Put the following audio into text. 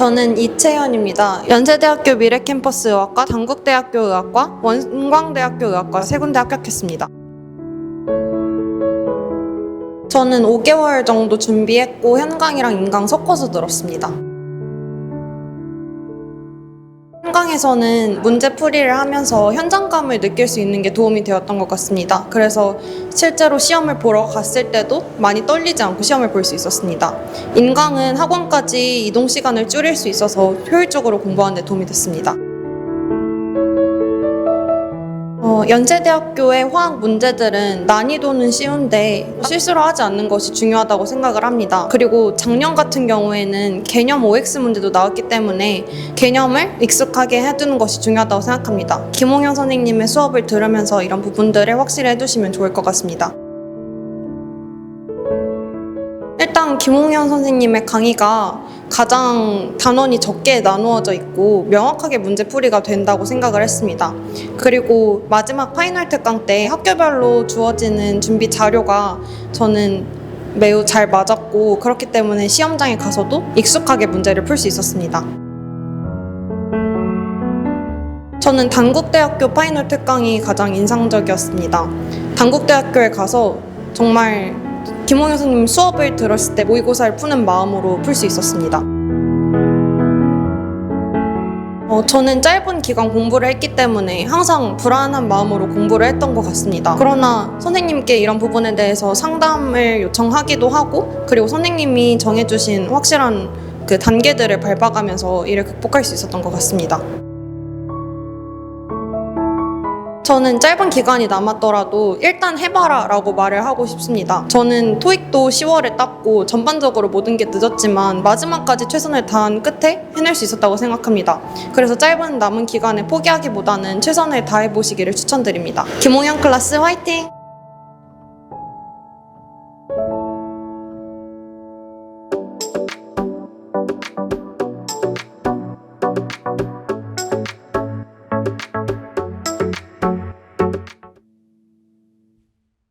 저는 이채연입니다. 연세대학교 미래캠퍼스 의학과, 당국대학교 의학과, 원광대학교 의학과 세 군데 합격했습니다. 저는 5개월 정도 준비했고 현강이랑 인강 섞어서 들었습니다. 현강에서는 문제 풀이를 하면서 현장감을 느낄 수 있는 게 도움이 되었던 것 같습니다. 그래서 실제로 시험을 보러 갔을 때도 많이 떨리지 않고 시험을 볼 수 있었습니다. 인강은 학원까지 이동 시간을 줄일 수 있어서 효율적으로 공부하는 데 도움이 됐습니다. 어, 연세대학교의 화학 문제들은 난이도는 쉬운데 실수를 하지 않는 것이 중요하다고 생각을 합니다. 그리고 작년 같은 경우에는 개념 OX 문제도 나왔기 때문에 개념을 익숙하게 해두는 것이 중요하다고 생각합니다. 김홍현 선생님의 수업을 들으면서 이런 부분들을 확실히 해두시면 좋을 것 같습니다. 일단 김홍현 선생님의 강의가 가장 단원이 적게 나누어져 있고 명확하게 문제 풀이가 된다고 생각을 했습니다. 그리고 마지막 파이널 특강 때 학교별로 주어지는 준비 자료가 저는 매우 잘 맞았고 그렇기 때문에 시험장에 가서도 익숙하게 문제를 풀 수 있었습니다. 저는 단국대학교 파이널 특강이 가장 인상적이었습니다. 단국대학교에 가서 정말 김홍현 선생님 수업을 들었을 때 모의고사를 푸는 마음으로 풀 수 있었습니다. 어, 저는 짧은 기간 공부를 했기 때문에 항상 불안한 마음으로 공부를 했던 것 같습니다. 그러나 선생님께 이런 부분에 대해서 상담을 요청하기도 하고 그리고 선생님이 정해주신 확실한 그 단계들을 밟아가면서 이를 극복할 수 있었던 것 같습니다. 저는 짧은 기간이 남았더라도 일단 해봐라 라고 말을 하고 싶습니다. 저는 토익도 10월에 땄고 전반적으로 모든 게 늦었지만 마지막까지 최선을 다한 끝에 해낼 수 있었다고 생각합니다. 그래서 짧은 남은 기간에 포기하기보다는 최선을 다해보시기를 추천드립니다. 김홍현 클래스 화이팅!